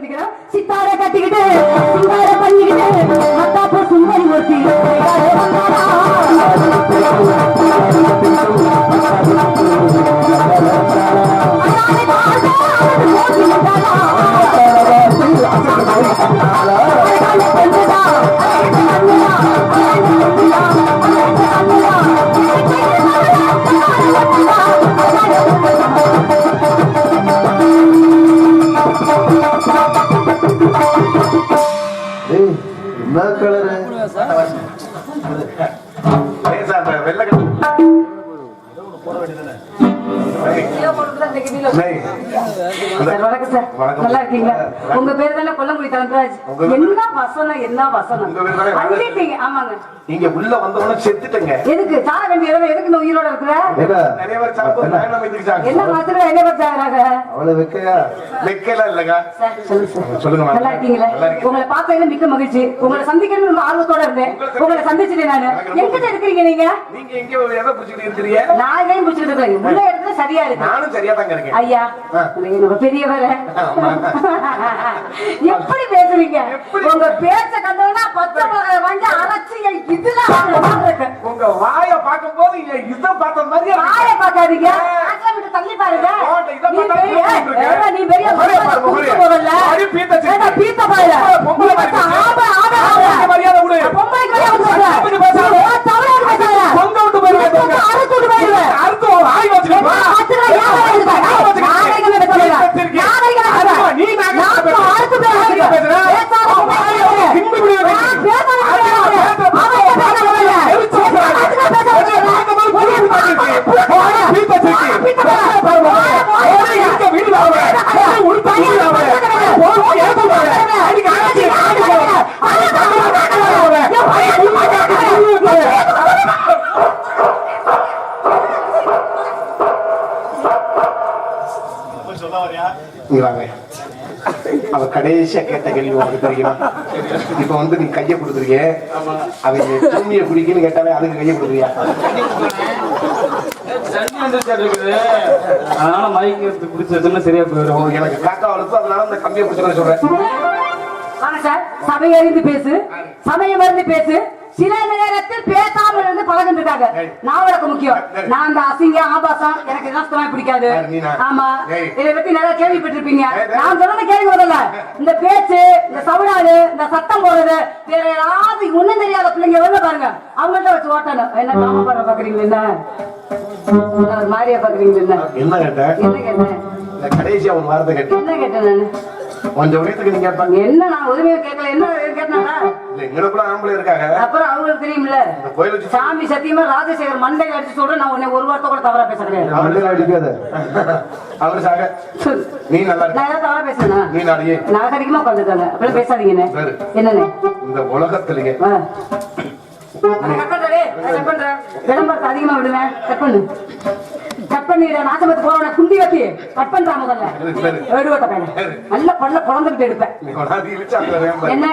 இருந்துக்கிறோம் சித்தார கட்டிக்கிட்டு சிங்கார பண்ணிக்கிட்டு மத்தாப்ப சுந்தரி ஒருத்தி. civil. சார், வணக்கம் சார். நல்லா இருக்கீங்களா? உங்க பேர் தானே கொல்லங்குடி என்ன வசனம் என்ன வசனம்? உங்க பேர் தானே ராஜேஷ். அள்ளிட்டீங்க. ஆமாங்க. இங்க உள்ள வந்தவன செத்துட்டேங்க. எதுக்கு? சாக வேண்டிய இடத்துல எதுக்கு இந்த உயிரோட இருக்கிற? நிறைய பேர். என்ன? மாத்திரம் என்ன வைக்கையா? இல்லைங்க. சொல்லுங்க. நல்லா இருக்கீங்களா. உங்களை பார்த்ததுல மிக்க மகிழ்ச்சி. உங்களை சந்திக்கணும்னு ரொம்ப ஆர்வத்தோட இருந்தேன். உங்களை சந்திச்சுட்டேன் நானு. எங்கிட்ட இருக்கிறீங்க நீங்க? நீங்க எங்க ஒரு எதை பிடிச்சிட்டு நான் இதையும் பிடிச்சிட்டு இருக்கேன் உள்ள இடத்துல சரியா இருக்கு. நானும் சரியா தாங்க இருக்கேன். ஐயா நம்ம பெரியவர. எப்படி பேசுறீங்க? உங்க பேச்ச கண்டோம்னா மிளகாய் வாங்கி அரைச்சு இதுல மாதிரி உங்க வாய பார்க்கும் போது இத பார்த்த இருக்கு. வாயை பார்க்காதீங்க. தள்ளி பாருங்க. நீ பெரிய புரிஞ்சுட்டு இருக்கு. ஏடா, நீ பெரிய முகரைய பாரு, முகரைய. போகல அடி பீத்த சிரிக்கி. ஏடா, பீத்த பாருல பொம்பளை மாதிரி பேசு. ஆமா ஆமா பொம்பளைக்கு ஆமா மரியாதை கொடு. பொம்பளைக்கு மரியாதை கொடுங்க. அப்படி பேசாத. ஓ, தவறா பேசாத. பொங்க விட்டு போயிருங்க, நீ பொங்க. அறுத்து விட்டு போயிருங்க. அறுத்து ஒரு ஆய் வச்சுக்கப்பா. ஆத்துல யாரை எழுதுற? யாரை வச்சுக்க? நாகரிகமே பேசாதீங்க. வச்சிருக்கீங்க. நாகரிகமே ஆமா, பேசாத. நீ நாகரிகமா நான் பேசுற. அறுத்து பேசாதீங்க. நாகரிகமா பேசுற. பேசாத ஆமா, பொம்பளை. பின்பு இப்படி நான் வைக்கிறீங்க. பேசாத அது பொம்பளை. பேசுற அவன் பேசாத பொம்பளை. எரிச்சு வைக்கிறாங்க. அதுக்கு பேசாத அது பொம்பளை. பார்க்கும் போது புரிய மாட்டேங்குது. போடா, பீத்த சிரிக்கி. பீத்த பாரு. பாரு, பாரு. போடா, போடா, இருக்க வீட்டுல அவன். போடா, உடுத்த வீட்டுல அவன். போடா, ஏத்த பாரு. அடிக்க ஆரம்பிச்சு, ஆடி போறா. அடி தங்கமா தங்கமா அவன். அடி உள்ள கேட்டு, உள்ள கேட்டு. இங்க வாங்க. அவ கடைசியா கேட்ட தெரியுமா இப்ப வந்து நீ கைய கொடுத்துருக்க அவங்க தூமிய குடிக்கன்னு கேட்டாலே அதுக்கு கைய கொடுக்குறியா? அதனால மைக் எடுத்து பிடிச்சி வச்சோம்னா சரியா போயிடும். எனக்கு காக்கா வளர்த்து அதனால அந்த கம்பியை பிடிச்சு சொல்றேன். வாங்க சார் சபை அறிந்து பேசு. சமயம் அறிந்து பேசு. சில நேரத்தில் பேசாமல் இருந்து பழகிட்டு இருக்காங்க. நான் வழக்கு முக்கியம். நான் அந்த அசிங்க ஆபாசம் எனக்கு சுத்தமா பிடிக்காது? ஆமா. இதை பத்தி நிறைய கேள்விப்பட்டிருப்பீங்க. நான் சொல்றது கேளுங்க முதல்ல. இந்த பேச்சு இந்த சவுடாடு இந்த சத்தம் போடுறது வேற யாராவது ஒண்ணும் தெரியாத பிள்ளைங்க வந்து பாருங்க. அவங்கள்ட்ட வச்சு ஓட்டணும். என்ன காம பாரு பாக்குறீங்களா என்ன? மாதிரியா பாக்குறீங்களா என்ன? என்ன கேட்ட என்ன கேட்டேன்? கடைசியா ஒரு வார்த்தை கேட்டேன். என்ன கேட்டேன் நானு? கொஞ்சம் உரியத்துக்கு நீங்க கேட்பாங்க என்ன நான் உதவியா கேட்கல. என்ன கேட்டானா? இல்ல எங்களுக்குள்ள ஆம்பளை இருக்காங்க. அப்புறம் அவங்களுக்கு தெரியும்ல? இந்த கோயில் வச்சு சாமி சத்தியமா ராஜசேகர் மண்டையில அடிச்சு சொல்றேன் நான் உன்னை ஒரு வார்த்தை கூட தவறா பேச கிடையாது. அடிக்காத. அவரு சாக. நீ நல்லா இருக்க. நான் ஏதாவது தவறா பேசுறேனா? நீ நாளையே நாகரிகமா உட்காந்துருக்காங்க அப்படியே பேசாதீங்கண்ணே. என்னண்ணே இந்த உலகத்திலேயே விளம்பரத்தை அதிகமா விடுவேன். கட் பண்ணு. கட் பண்ணிடு நாசமத்து போறவன குண்டி வச்சு கட் பண்றா முதல்ல. சரி. எடுவட்ட பையன் நல்ல பல்ல குழந்துகிட்டு எடுப்பேன். என்ன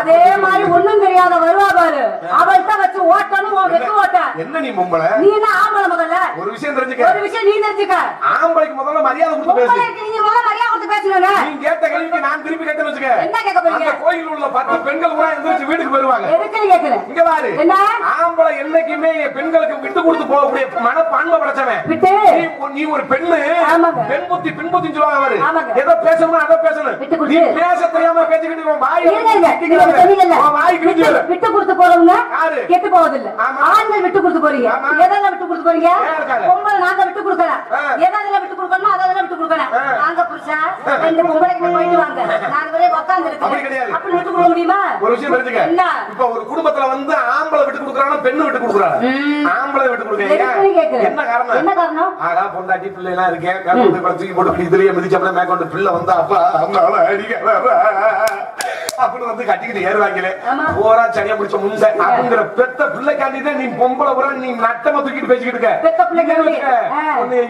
அதே மாதிரி ஒண்ணும் தெரியாத வருவா பாரு. அவள்கிட்ட வச்சு ஓட்டணும் உன் வெட்டு ஓட்ட. என்ன நீ பொம்பளை? நீ என்ன ஆம்பளை முதல்ல? ஒரு விஷயம் தெரிஞ்சுக்க. ஒரு விஷயம் நீ தெரிஞ்சுக்க. ஆம்பளைக்கு முதல்ல மரியாதை கொடுத்து பேசு. நீங்க முதல்ல மரியாதை கொடுத்து பேசுங்க நீ கேட்ட கேள்விக்கு நான் திருப்பி கேட்டேன்னு வச்சுக்க. என்ன கேட்க அந்த கோயில் உள்ள பத்து பெண்கள் கூட எந்திரிச்சு வீட்டுக்கு கேக்குறேன் இங்க? பாரு என்ன? ஆம்பளை என்னைக்குமே பெண்களுக்கு விட்டு கொடுத்து போகக்கூடிய மனப்பான்மை பிரச்சனை விட்டு? நீ ஒரு- பெண்ணு. பெண் புத்தி பின் புத்தி சொல்லுவாங்க. எதை பேசணும். அதை பேசணும் நீ. பேச தெரியாம பேசிக்கிட்டு வாய் வாய் கிழிஞ்சு விட்டு- கொடுத்து போறவங்க யாரு? கெட்டு போவதில்லை. ஆண்கள் விட்டு கொடுத்து போறீங்க. ஆமா. எதால விட்டு கொடுத்து போறீங்க? பொம்பளை நாங்க விட்டு கொடுக்கல. ஆ. எதால விட்டு கொடுக்கணுமோ அதால விட்டு கொடுக்கணும் ஆ. நாங்க புருஷா ரெண்டு பொம்பளைக்கு போயிட்டு வாங்க. உட்கார்ந்து அப்படி கிடையாது. அப்படி விட்டு கொடுக்க முடியுமா? ஒரு விஷயம் தெரிஞ்சுக்க என்ன? இப்ப ஒரு குடும்பத்துல வந்து ஆம்பளை விட்டு கொடுக்குறாங்க பெண்ணு விட்டு கொடுக்குறாங்க ஆம்பளை விட்டு கொடுக்குறீங்க. எதுக்குன்னு கேக்குறேன். என்ன காரணம்? என்ன காரணம்? ஆகா பொண்டாட்டி பிள்ளை எல்லாம் இருக்கேன் மேற்கொண்டு இப்ப தூக்கி போட்டு இதுலயே மிதிச்சப்பட மேற்கொண்டு பிள்ளை வந்தா அப்பா அம்மாவை அடிக்க அப்படின்னு வந்து கட்டிக்கிட்டு ஏறுவாங்களே. ஓரா முண்டை அப்படிங்கிற பெத்த பிள்ளைக்காண்டி நீ பொம்பளை உர நீ நட்டமா தூக்கிட்டு பேசிக்கிட்டு இருக்க.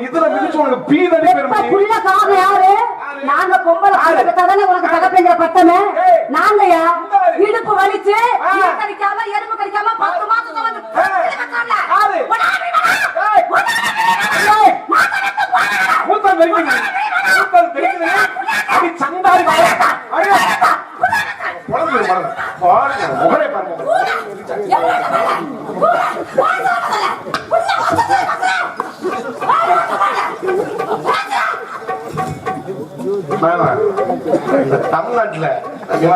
இதுல மிதிச்சு உனக்கு பீதடி பெருமை. நாங்க பொம்பளை தானே உனக்கு தகப்பேங்கிற பட்டமே நாங்கயா இடுப்பு வலிச்சு கடிக்காம எறும்பு கடிக்காம பத்து மாசம் முகரே பாருங்க இந்த தமிழ்நாட்டுல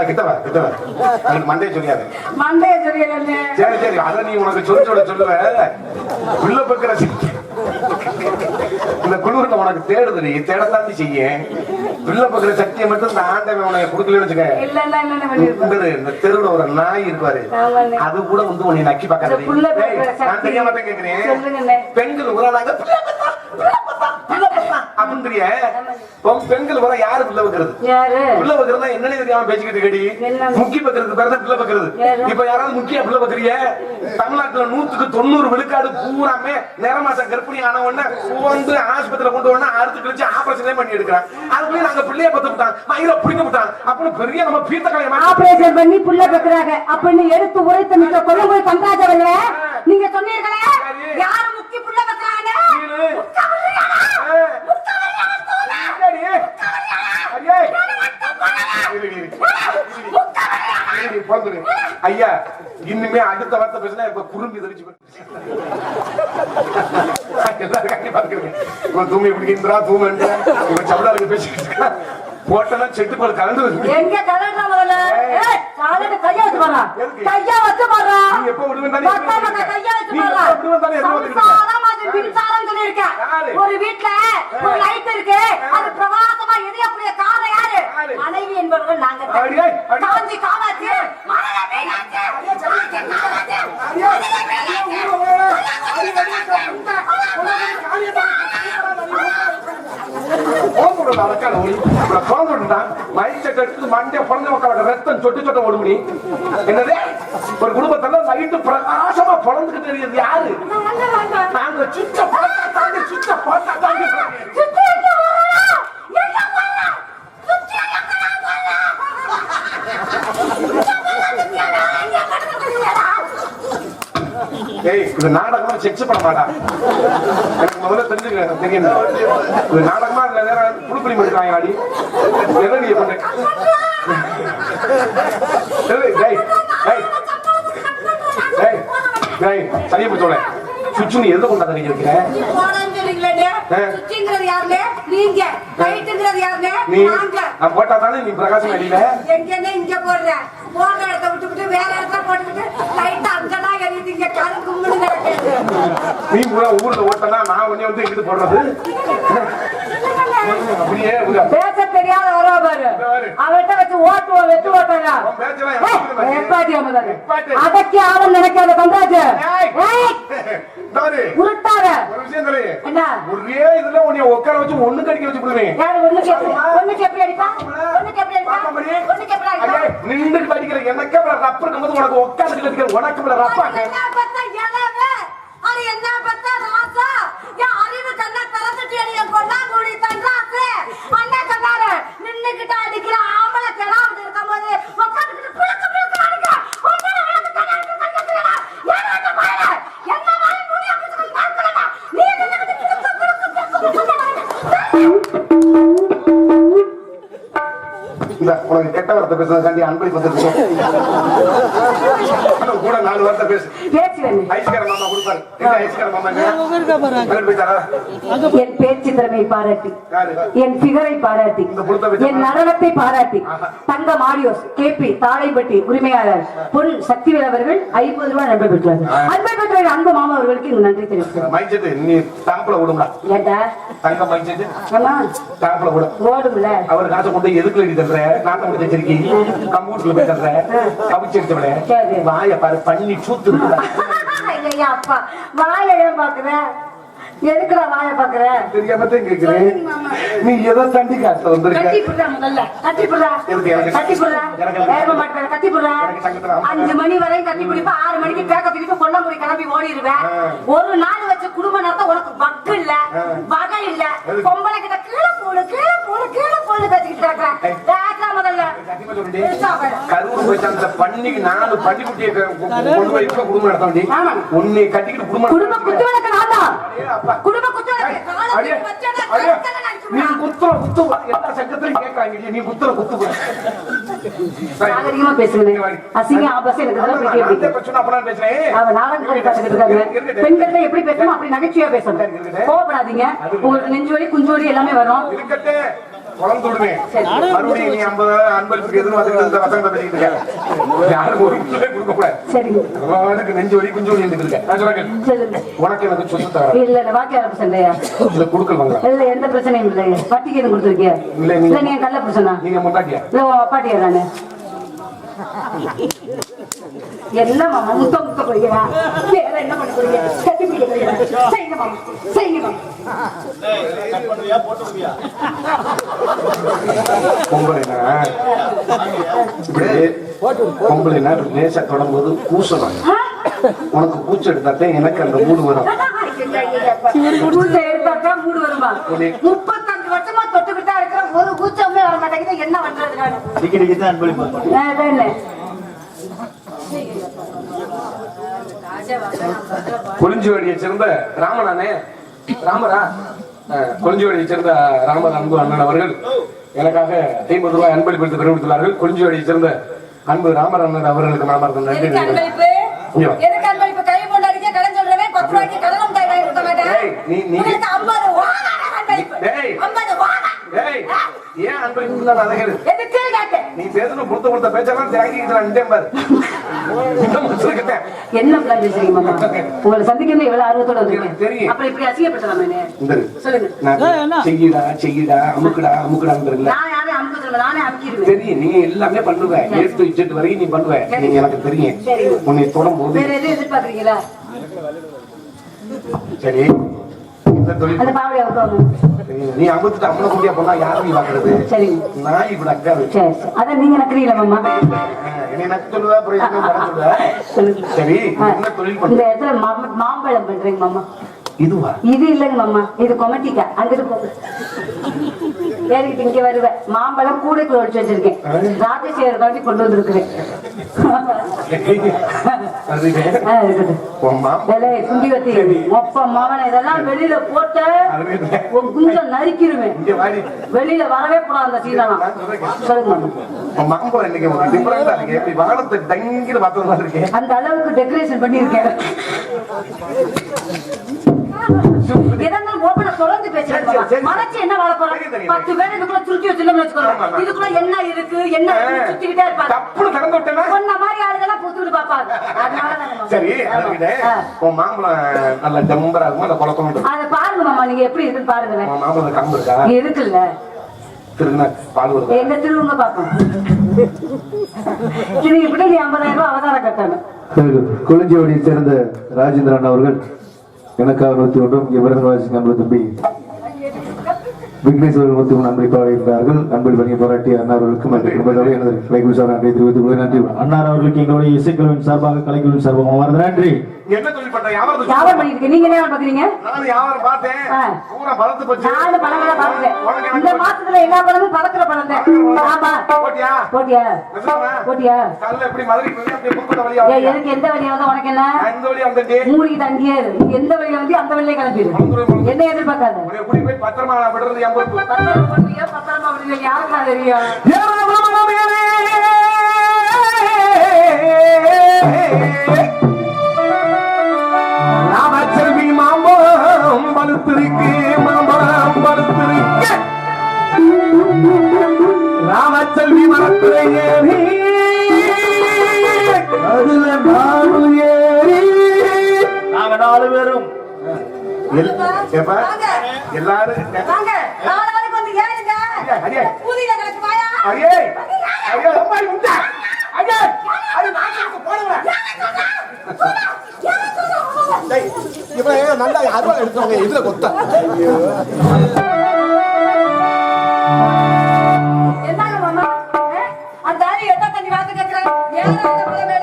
கிட்ட வா, கிட்ட வா. எனக்கு மண்டையை சொல்லியாது. மண்டைய தெரியலன்னு சரி சரி அத நீ உனக்கு சொல்லி சொல்ல சொல்லுவ. உள்ள பக்கிற இந்த குளிர்ல உனக்கு தேடுது நீ தேடத்தான் நீ செய்ய. உள்ள பக்கிற சக்தியை மட்டும் இந்த ஆண்டவன் உனக்கு கொடுக்கலன்னு வச்சுக்க இந்த தெருவுல ஒரு நாய் இருப்பாரு. அது கூட வந்து உன்னை நக்கி பார்க்காது நான். தெரியாம தான் கேக்குறேன். பெண்கள் அப்படின்றிய பெண்கள் உர யாரு பிள்ளை வைக்கிறது? யாரு? பிள்ளை வைக்கிறதா என்னன்னு தெரியாம பேசிக்கிட்டு கேடி? முக்கி வைக்கிறதுக்கு பேர் தான் பிள்ளை வைக்கிறது? இப்ப யாராவது முக்கிய பிள்ளை வைக்கிறிய? தமிழ்நாட்டுல நூத்துக்கு தொண்ணூறு விழுக்காடு பூராமே நேரமாசம் கர்ப்பிணி ஆன உடனே வந்து ஆஸ்பத்திரியில கொண்டு உடனே அறுத்து கழிச்சு ஆபரேஷனே பண்ணி எடுக்கிறான். அதுக்குள்ளே நாங்க பிள்ளைய பத்து பிடிக்க விட்டான். அப்படின்னு பெரிய நம்ம பீத்த கலையமா ஆபரேஷன் பண்ணி புள்ள பெக்குறாங்க. அப்படின்னு எடுத்து உரைத்து மிக்க கொழும்பு தந்தாஜவர்களே நீங்க சொன்னீர்களே யாரு முக்கி புள்ள பெக்குறாங்க? ஐயா இன்னுமே அடுத்த வார்த்தை பேசினா இப்ப குறும்பி பார்க்கிறேன் இவன் தூமி பிடிக்கின்றா தூமன்ற இவன் சபடாருக்கு பேசிக்கிட்டு இருக்கான் போட்டனா செட்டு போல கலந்து. எங்க கலண்டா முதல்ல? காலையில கைய வச்சு எதுக்கு? கைய வச்சு பாரா நீ எப்ப விடுவேன் தானே கைய வச்சு நீ பாரா எப்ப விடுவேன் தானே இருக்க? மின்சாரம் சொல்லியிருக்கேன். யாரு? ஒரு வீட்ல ஒரு லைட் இருக்கு. அது பிரகாசமா எரியக்கூடிய காரணம் யாரு யாரு? மனைவி என்பவர்கள் நாங்க தான். அடியே, அடியே. காஞ்சி கோந்துடன் மைண்ட் பிறந்த மக்களோட ரத்தம் சொட்டு சொட்ட ஓடுமணி. என்னது? ஒரு குடும்பத்துல நைட்டு பிரகாசமா பிறந்துகிட்டு யாரு. நாங்க சுத்த போட்டா தாங்க சுத்த போட்டா தாங்க சுத்தி எங்க போறா? எங்க போறா? சுத்தி எங்க போறா? ஏய் இது நாடகமா செக்ஸ் பண்ண மாட்டா. எனக்கு முதல்ல தெரிஞ்சுக்க தெரியும். இது நாடகமா இல்ல வேற புழுப்பணி பண்ணிருக்காங்க அடி எதை நீ பண்ண? டேய் டேய் டேய் டேய் சரியா போச்சோட நீ எதை கொண்டாந்து நீங்க. இருக்கிற நீ நீ பிரகாசம் அடியில எங்கன்னு இங்க போடுற? போடுற இடத்த விட்டுவிட்டு வேற இடத்துல போட்டுக்கிட்டு லைட் அங்கதான் எரியுது இங்க கரு கும்பிடு கிடக்குது நீ பூரா ஊர்ல ஓட்டனா நான் உடனே வந்து இங்கிட்டு போடுறது? அப்படியே பேச தெரியாத பாரு. அவர்கிட்ட வச்சு ஓட்டுவோம் அமதாரு எப்பாட்டி. அதக்கே ஆளும் நினைக்காத. பாரு, உருட்டாத. ஒரு விஷயம் தெரியும் என்ன? ஒரே இதுல உன்னை உட்கார வச்சு ஒண்ணு கடிக்க வச்சு யாரு ஒண்ணுக்கு எப்படி அடிப்பா? ஒண்ணுக்கு எப்படி அடிப்பா? ஒண்ணுக்கு எப்படி அடிப்பா? நின்று எனக்கு ரப்பர் இருக்கும்போது உனக்கு உட்காந்து அடிக்கிற உனக்கு இளவு? அது என்ன பார்த்தா ராசா? என் அறிவு கண்ணை திறந்துட்டு என் பொன்னாங்குழி தன்ராசு. அண்ணன் சொன்னாரு, நின்னுக்கிட்டு அடிக்கிற ஆம்பளை கிடாவது இருக்கும் போது உட்காந்துட்டு புழுக்கு உனக்கு கெட்ட வார்த்தை பேசுறதுக்காண்டி அன்பளி வந்துருக்கு இன்னும் கூட நாலு வார்த்தை பேசு. ஐஸ்கார மாமா கொடுப்பாரு. ஐஸ்கார என் பேச்சு திறமை பாராட்டி. என் பிகரை பாராட்டி. என் நடனத்தை பாராட்டி. தங்க மாரியோஸ் கேபி தாளைப்பட்டி உரிமையாளர் பொன் சக்திவேல் அவர்கள் ஐம்பது ரூபாய் நன்மை பெற்றார் அன்பை பெற்ற அன்பு மாமா அவர்களுக்கு நன்றி தெரிவிக்கிறேன். நீ டாப்ல விடும்டா. ஏண்டா? தங்க விடும் ஓடும்ல. அவர் காசை கொண்டு எதுக்குல எழுதி தர்ற நாட்டம் முடிச்ச சிரிக்கி கம்ப்யூட்டர்ல போய் தர்ற கவிச்சு எடுத்தவளே சரி. வாய பாரு பண்ணி சூத்து ஐயா அப்பா. வாய ஏன் பாக்குற எதுக்குடா வாய பாக்குற தெரியாம தான் கேக்குறேன் சொல்லுங்க மாமா. நீ எதை தண்டி காட்ட வந்திருக்க. கட்டி புடுறா முதல்ல கட்டி. புடுறா எதுக்கு எனக்கு? கட்டி. புடுறா எனக்கு- வேக மாட்டேன் கட்டி. புடுறா எனக்கு சங்கத்துல அம்மா- அஞ்சு மணி வரையும் கட்டி பிடிப்ப ஆறு மணிக்கு பேக்க தூக்கிட்டு கொல்லங்குடி கிளம்பி ஓடிடுவேன். ஒரு நாள் வச்ச குடும்ப நடத்த உனக்கு பக்கு இல்ல. வகை இல்ல? பொம்பளை கிட்ட கீழே போடு கீழே போடு கீழே போடு பேசிக்கிட்டு கிடக்குறேன். முதல்ல. சத்தியமா சொல்லுடி. பேசா பாரு. கரூர் போயிட்டு அந்த பண்ணிக்கு நாலு பன்னி குட்டியை கொண்டு போய் குடும்பம் நடத்த வேண்டி. உன்னை கட்டிக்கிட்டு குடும்பம் குடும்ப குத்து நான் தான். குடும்ப குத்து நீ. குத்துற குத்து எல்லா சங்கத்திலையும் கேட்கறாங்க நீ குத்துற குத்து. நாகரிகமா அசிங்க ஆபாசம் எனக்கு பெண்கள்ட்ட எப்படி பேசணும் அப்படி நகைச்சுவையா பேசணும் கோவப்படாதீங்க உங்களுக்கு நெஞ்சு வலி குஞ்சு வலி எல்லாமே வரும் மறுபடியும் நீ ஐம்பது அன்பளிப்புக்கு இந்த இருக்க. யாரும் ஒரு கொடுக்க கூடாது. நெஞ்சு வலி குஞ்சு வலி நான் சொல்றேன் உனக்கு எனக்கு இல்ல இல்ல அரப்பு சண்டையா இல்ல எந்த பிரச்சனையும் இல்லை. வட்டிக்கு எதுவும் கொடுத்துருக்கியா? இல்ல, நீங்க கள்ள பிரச்சனை நீங்க இல்ல அப்பாட்டியா நானு என்ன மாமா முத்த முத்த போறீங்களா வேற என்ன பண்ண போறீங்க? கட்டி பிடிக்க போறீங்களா செய்யுங்க மாமா செய்யுங்க மாமா. பொம்பளைனா இப்படி பொம்பளைனா இப்படி லேசா தொடங்கும்போது கூசணும். உனக்கு பூச்சி எடுத்தாத்தான் எனக்கு அந்த மூடு வரும். மூடு வருமா? முப்பத்தஞ்சு வருஷமா தொட்டுக்கிட்டு இருக்கிற ஒரு கூச்சமே வர மாட்டேங்குது என்ன பண்றது கொளிஞ்சுவடியை சேர்ந்த ராமனானே ராமரா? கொளிஞ்சுவடியை சேர்ந்த ராமர் அன்பு அண்ணன் அவர்கள் எனக்காக ஐம்பது ரூபாய் அன்பளிப்பு பெருமித்துள்ளார்கள் கொளிஞ்சுவடியை சேர்ந்த அன்பு ராமர் அண்ணன் அவர்களுக்கு மனமார்ந்த நன்றி நீ- நீ- உங்களுக்கு 50 வாங்க அன்பளிப்பு. டேய். 50 வாங்க. ஏய் ஏன் எதுக்கு கேட்டேன்? நீ பேசணும் கொடுத்த கொடுத்த பேச்செல்லாம் நின்றேன் பாரு. என்ன plan பேசுறீங்க மாமா? உங்களை சந்திக்கணும் ஆர்வத்தோட வந்திருக்கேன். தெரியும். அப்புறம் இப்படி இரு. சொல்லுங்க. நான் செய்யுடா செய்யுடா அமுக்குடா அமுக்குடான்றதுல நான் யாரையும் அமுக்க சொல்லல, நானே அமுக்கிடுவேன். தெரியும் நீ எல்லாமே பண்ணுவ ஏத்து இச்சட்டு வரைக்கும் நீ பண்ணுவ நீ எனக்கு தெரியும் சரி. உன்னை தொடும் போது வேற எதுவும் எதிர்பார்க்கறீங்களா? சரி இந்த தொழில் அந்த பாவடையை. நீ அமுத்துட்டு அம்மனை குட்டியா போனா யாரும் நீ பாக்குறது சரிங்க. நாய் இப்படி அக்கா சரி, சரி. அதான் நீங்க நக்குறீங்களா மாமா? என்னை நக்கு சொல்லுவா அப்புறம் என்ன பண்ண சொல்லுவ சொல்லுங்க. சரி ஆ. என்ன தொழில் இந்த இடத்துல மாம்பழம் பண்றீங்க மாமா இதுவா இது இல்லைங்க மாமா இது கொமட்டிக்கா அங்கிட்டு போங்க ஏறிக்கிட்டு இங்க வருவேன் மாம்பழம் கூடைக்குள்ள ஒழிச்சு வச்சிருக்கேன். ராஜசேகர் கொண்டு வந்திருக்கிறேன். இதெல்லாம் வெளியில போட்ட குஞ்சம் நறுக்கிருவேன். வெளியில வரவே கூடாது அந்த சீதனம் சொல்லுங்க. அந்த அளவுக்கு டெக்கரேஷன் பண்ணிருக்கேன் எதனாலும் ஓப்பனா தொடர்ந்து சரி. மறைச்சு என்ன வாழ போறோம். பத்து பேர் இதுக்குள்ள சுருட்டி வச்சிருந்தோம்னு வச்சுக்கோங்க. இதுக்குள்ள என்ன இருக்கு என்ன சுத்திக்கிட்டே இருப்பாங்க. தப்புன்னு திறந்து விட்டேன்னா? சொன்ன மாதிரி ஆளுங்கெல்லாம் புத்துட்டு பாப்பாங்க அதனால. சரி. உன் மாம்பழம் நல்ல டம்பரா இருக்குமா? அந்த குழக்கம் அதை பாருங்க மாமா நீங்க எப்படி இருக்குன்னு பாருங்களேன். உன் மாம்பழம் கம்பு இருக்கா? இருக்குல்ல. திருநா பால் வருதா எங்க திருவுங்க பாப்போம் இது இப்படி நீ ஐம்பதாயிரம் ரூபாய் அவதாரம் கட்டணும். கொளிஞ்சியோடியை சேர்ந்த ராஜேந்திரன் அவர்கள் எனக்கு அறுபத்தி ஒன்றும் இவரது வாசிங்க அன்பு தம்பி விக்னேஸ்வரர் ஒன்று அன்பை பாடுகிறார்கள் அன்பில் பணியை பாராட்டிய அண்ணா அவர்களுக்கும் எனது கலைக்குழு சார் நன்றி தெரிவித்துக் நன்றி. அன்னார் அவர்களுக்கு எங்களுடைய இசைக்குழுவின் சார்பாக கலைக்குழுவின் சார்பாக மனமார்ந்த நன்றி. என்ன தொழில் வியாபாரம் பண்ணிட்டு. நீங்க என்ன பாக்குறீங்க? நானும் வியாபாரம் பார்த்தேன்? ஆ. பூரா பலத்து போச்சு. நாலு பழங்களை பாக்குறேன் உனக்கு எனக்கு இந்த மாசத்துல எல்லா பழமும் பறக்கிற பழம் தான் ஆமா. போட்டியா? போட்டியா? நிஜமா? போட்டியா? காலைல எப்படி மதுரைக்கு போய் அப்படியே புதுக்கோட்டை வழியா ஏய், வந்தியா? எனக்கு எந்த வழியா வந்தா உனக்கு என்ன? இந்த வழியா வந்துட்டு மூடிக்கிட்டு அங்கேயே இரு. நீ எந்த வழியில வந்து அந்த வழியிலே கிளம்பிடு என்ன எதிர்பார்க்காத? பத்திரமா விடுறது பத்திரமா பண்ணுவியா, பத்திரமா விடுவியா, யாருக்குடா தெரியும் ராமச்செல்வி மாம்பழம் பழுத்திருக்கு மாம்பழம் பழுத்திருக்கு ராமச்செல்வி மரத்துல ஏறி அதுல ஏறி நாங்க நாலு பேரும் ஏப்பா, எல்லாரும் நல்லா அருவா எடுத்தவங்க இதுல கொத்த? என்னங்க மாமா? அந்த எட்ட தண்ணி வாத்து கேக்குறேன் ஏறாத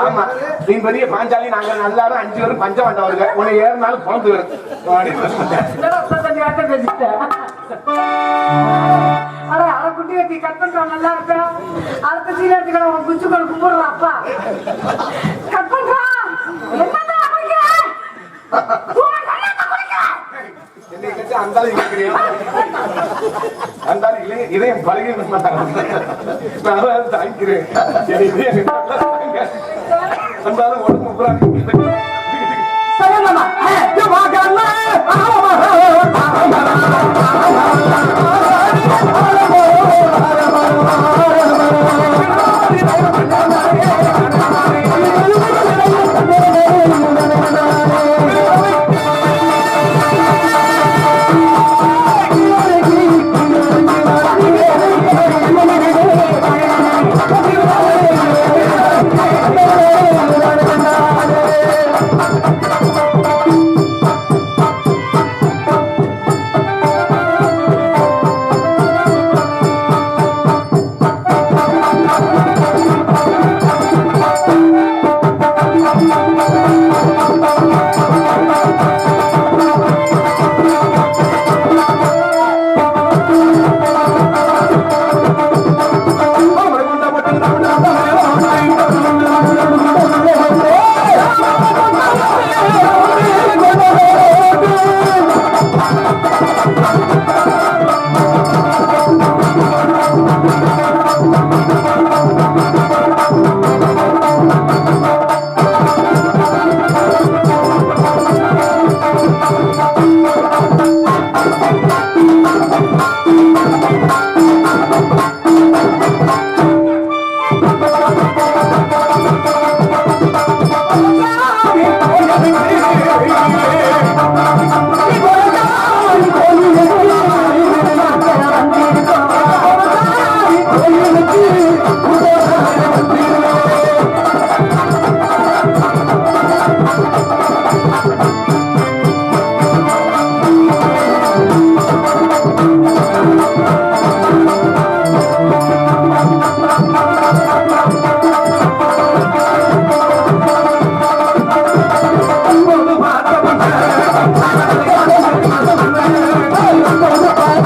ஆமா. நீ பெரிய பாஞ்சாலி நாங்க நல்லாரும் அஞ்சு பேரும் பஞ்ச வந்தவருங்க உன்னை ஏறினாலும் பிறந்து வரும். அட அட குட்டி வெட்டி கட் நல்லா இருக்கா அடுத்த சீல எடுத்துக்கலாம் உன் குஞ்சு கொண்டு கும்பிடுறான் அப்பா. கட் கட்டி அந்தாலும் இதயம் பழகி மாட்டாங்க நான் தான் தாங்கிறேன் என்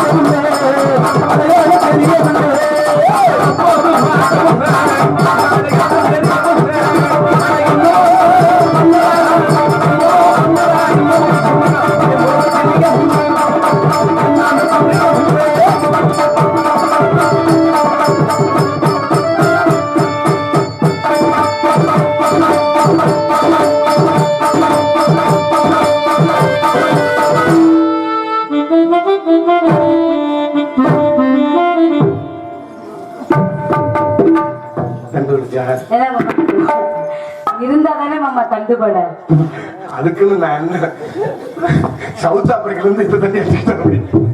தண்டு அதுக்குன்னு நான் என்ன? சவுத் ஆப்பிரிக்கால இருந்து இந்த தண்ணி எடுத்துக்கிட்டேன் வர முடியும்.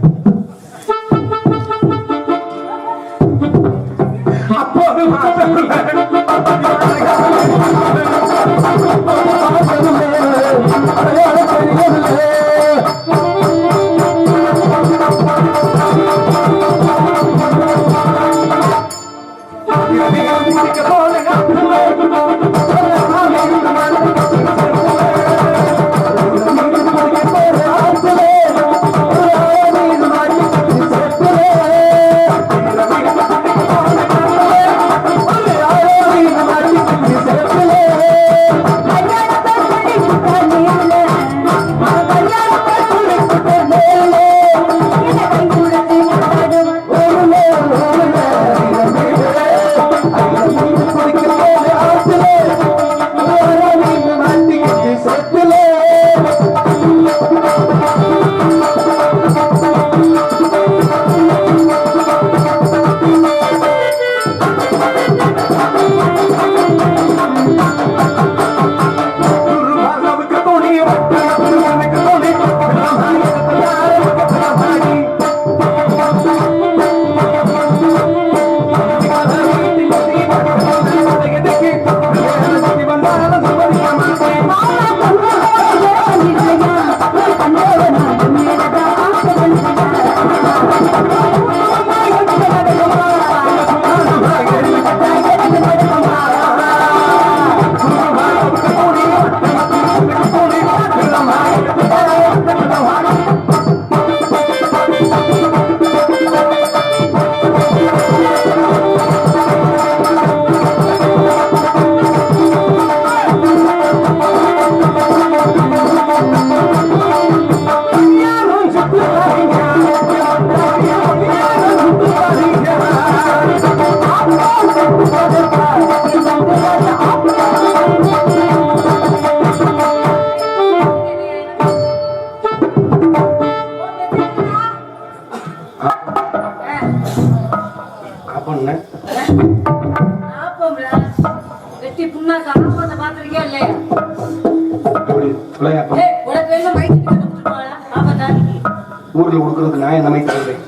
ஊர்ல கொடுக்கறது நான் என்ன மாதிரி தருவேன்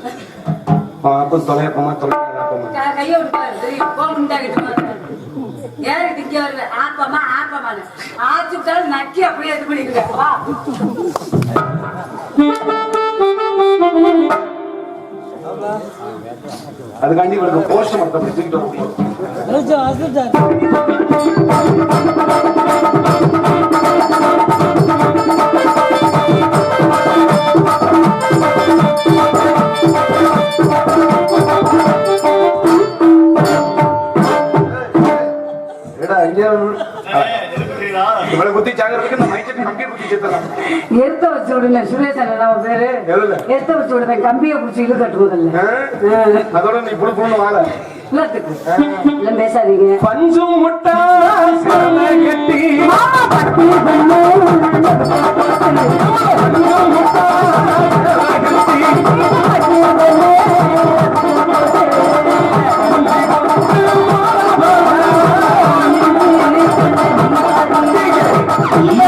அப்பம் தொலையப்பமா தொலையாப்பமா க- கையை யாருக்கு திங்க வருது ஆப்பமா ஆப்பமானு ஆச்சு விட்டாலும் நக்கி அப்படியே இது பண்ணிருக்க வா அதுக்காண்டி இவருக்கு போஸ்ட் அப்படி தூக்கிட்டு ಬುದ್ಧಿ ಜಾಗರಕ್ಕೆ ನಮ್ಮ ಐಟಿ ಕಂಬಿ ಬುದ್ಧಿ ಜೊತೆಲ್ಲ ಎತ್ತ வச்சு விடுல சுரேஷ் அண்ணா பேரு எதுல? எத்த வச்சு விடுற கம்பியை பிடிச்சி இழு கட்டுவதில்ல. அதோட நீ புழு புழுன்னு வாழ. இல்லத்துக்கு. பேசாதீங்க. பஞ்சும் முட்டா கட்டி. ஆமா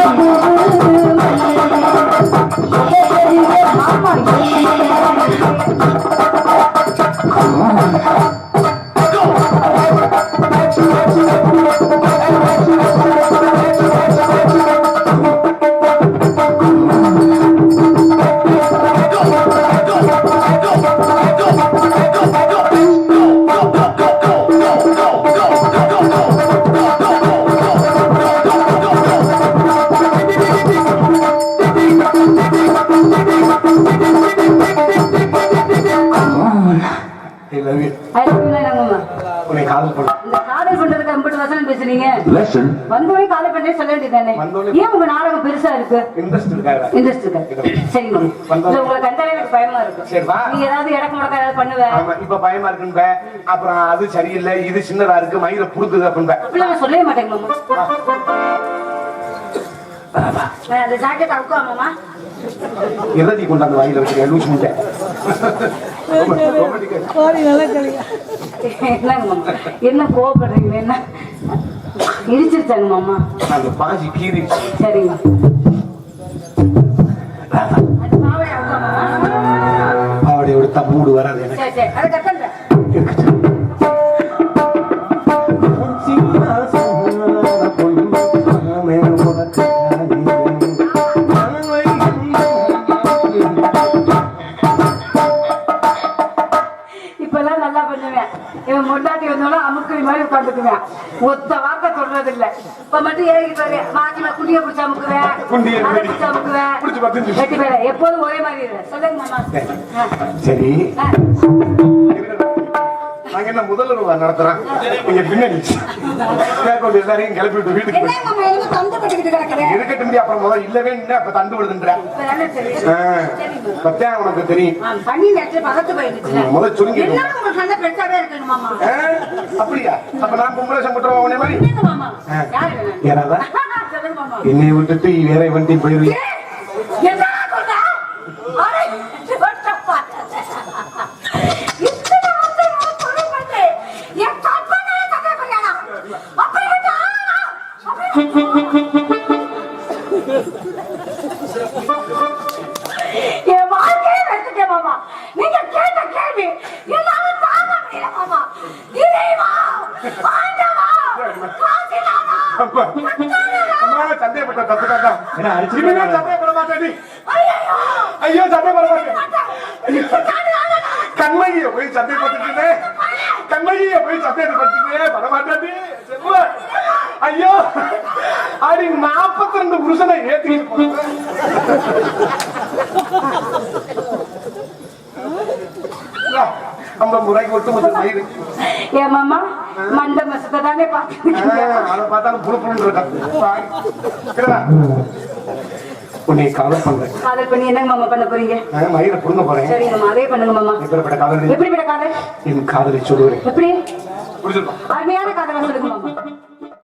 ஏன் உங்க நாடகம் பெருசா இருக்கு? இன்ட்ரெஸ்ட் இருக்காதா இன்ட்ரெஸ்ட் இருக்கு? இல்ல உங்களை கண்டாலே எனக்கு பயமா இருக்கு. சரி, வா. நீங்க ஏதாவது இடக்கு முடக்க ஏதாவது பண்ணுவேன் இப்ப பயமா இருக்குன்ப அப்புறம் அது சரியில்லை இது சின்னதா இருக்கு மயிரை புடுக்குது அப்படின்ப. அப்படிலாம் நான் சொல்லவே மாட்டேங்க அந்த ஜாக்கெட் அவுக்கா மாமா. இறதி கொண்டாந்து வாயில வச்சிருக்கேன் லூஸ் முட்டை என்ன கோவப்படுறீங்க என்ன? இடிச்சிருச்சாங்க மாமா. அந்த பாசி கீறி சரிங்க. மாமா பாவடையோட தம்மூடு வராது எனக்கு. இப்பெல்லாம் நல்லா பண்ணுவேன். இவன் முன்னாடி வந்தாலும் அமுக்கு மாதிரி உட்காந்துக்குவேன். ஒத்த இல்ல இப்ப மட்டும் ஏறிக்கிட்டு வருவேன் மாத்திமா குண்டிய பிடிச்சு அமுக்குவேன் குண்டியை. பிடிச்சு பிடிச்சு பேர எப்போதும் ஒரே மாதிரி. சொல்லுங்க மாமா. சரி. நாங்க என்ன முதல்வர் நடத்துறோம்? நீங்க பின்னாடி. மேற்கொண்டு எல்லாரையும் கிளப்பி விட்டு வீட்டுக்கு இருக்கட்டும் அப்புறம் முதல்ல இல்லவே இல்லை அப்ப தண்டு விடுதுன்ற. பத்தியா உனக்கு தெரியும். முதல்ல மாமா. ஆ, அப்படியா? அப்ப நான் பொம்பளை சம்பட்டுறோம் உன்னை மாதிரி? சொல்லுங்க என்னை விட்டுட்டு வேற வண்டி போயிருவீங்க என்ன சொல்ற? அடே, சொட்டப்பா. இத்தனை வருஷம் நான் தொழில் பண்ணேன். என் கற்பனை கதை பண்ணானா? அப்படி இருந்தா, அப்படி என் வாழ்க்கையை வெறுத்துட்டேன் மாமா. நீங்க கேட்ட கேள்வி என்னால தாங்க முடியல மாமா. இறைவா, ஆண்டவா, காசிநாதா, அம்மா சந்தேகப்பட்ட தப்பு தான் என்ன அடிச்சு இனிமே சந்தேகப்பட மாட்டேன் ஐயோ சந்தேகப்பட மாட்டேன் ஐயோ, கண்மகிய போய் சந்தேகப்பட்டுட்டே கண்மகிய போய் சந்தேகப்பட்டுட்டே பட மாட்டாடி செல்வ. ஐயோ! அடி நாற்பத்தி ரெண்டு புருஷனை போறேன் ஐம்பது முறைக்கு ஒட்டு மொத்தம் மயிறு ஏன் மாமா மண்ட மசத்தை தானே பார்த்துருக்கீங்க? அதை பார்த்தாலும் புழு புழுன்னு இருக்கா உன்னை காதல் பண்றேன். காதல் பண்ணி என்னங்க மாமா பண்ண போறீங்க? நான் மயிரை புடுங்க போறேன். சரிங்க மாமா அதே பண்ணுங்க மாமா. எப்பேற்பட்ட காதல் எப்படிப்பட்ட காதல்? என் காதலை சொல்லுவேன். எப்படி? புரிஞ்சிருக்கோம் அருமையான காதலை சொல்லுங்க